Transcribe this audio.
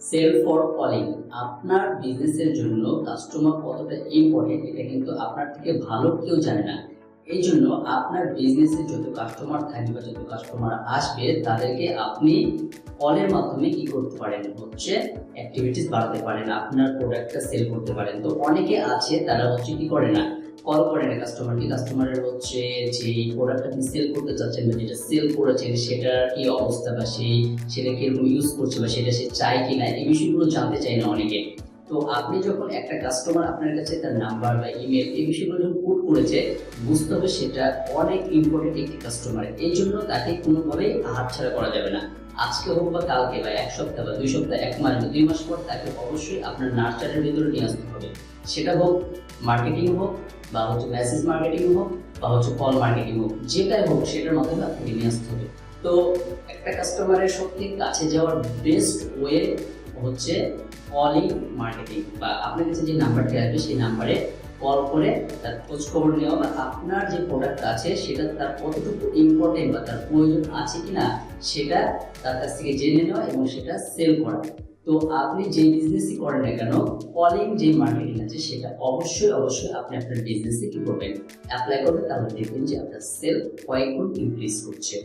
Sell for calling আপনার বিজনেসের জন্য কাস্টমার কতটা ইম্পর্টেন্ট এটা কিন্তু আপনার থেকে ভালো কেউ জানে না। এই জন্য আপনার বিজনেসে যত কাস্টমার থাকবে বা যত কাস্টমার আসবে, তাদেরকে আপনি কলের মাধ্যমে কি করতে পারেন? হচ্ছে অ্যাক্টিভিটিস বাড়াতে পারেন, আপনার প্রোডাক্টটা সেল করতে পারেন। তো অনেকে আছে, তারা হচ্ছে কি করে না কল করে না কাস্টমারকে কাস্টমারের হচ্ছে যে প্রোডাক্ট আপনি সেল করতে চাচ্ছেন বা যেটা সেল করেছেন সেটার কি অবস্থা বা সেই সেটা কীরকম ইউজ করছে বা সেটা সে চায় কি না এই বিষয়গুলো জানতে চায় না অনেকে। তো আপনি যখন একটা কাস্টমার আপনার কাছে তার নাম্বার বা ইমেল এই বিষয়গুলো যখন পুট করেছে, বুঝতে হবে সেটা অনেক ইম্পর্টেন্ট একটি কাস্টমার এই জন্য তাকে কোনোভাবেই হাতছাড়া করা যাবে না। আজকে হোক বা কালকে বা এক সপ্তাহ বা দুই সপ্তাহ, এক মাস বা দুই মাস পর তাকে অবশ্যই আপনার নার্সারির ভিতরে নিয়ে আসতে হবে। সেটা হোক মার্কেটিং হোক বা হচ্ছে মেসেজ মার্কেটিং হোক বা হচ্ছে কল মার্কেটিং হোক, যেটাই হোক, সেটার মাধ্যমে আপনাকে নিয়ে আসতে হবে তো একটা কাস্টমারের সত্যি কাছে যাওয়ার বেস্ট ওয়ে হচ্ছে কলিং মার্কেটিং বা আপনার কাছে যে নাম্বারটি আসবে, সেই নাম্বারে কল করে তার খোঁজ খবর নেওয়া বা আপনার যে প্রোডাক্ট আছে, সেটা তার কতটুকু ইম্পর্টেন্ট বা তার প্রয়োজন আছে কিনা, সেটা তার কাছ থেকে জেনে নেওয়া এবং সেটা সেল করা। তো আপনি যে বিজনেসই করেন না কেন কলিং যে মার্কেটিং আছে, সেটা অবশ্যই অবশ্যই আপনি আপনার বিজনেসে কি করবেন? অ্যাপ্লাই করবেন, তাহলে দেখবেন যে আপনার সেল কয়েক গুণ ইনক্রিজ করছে।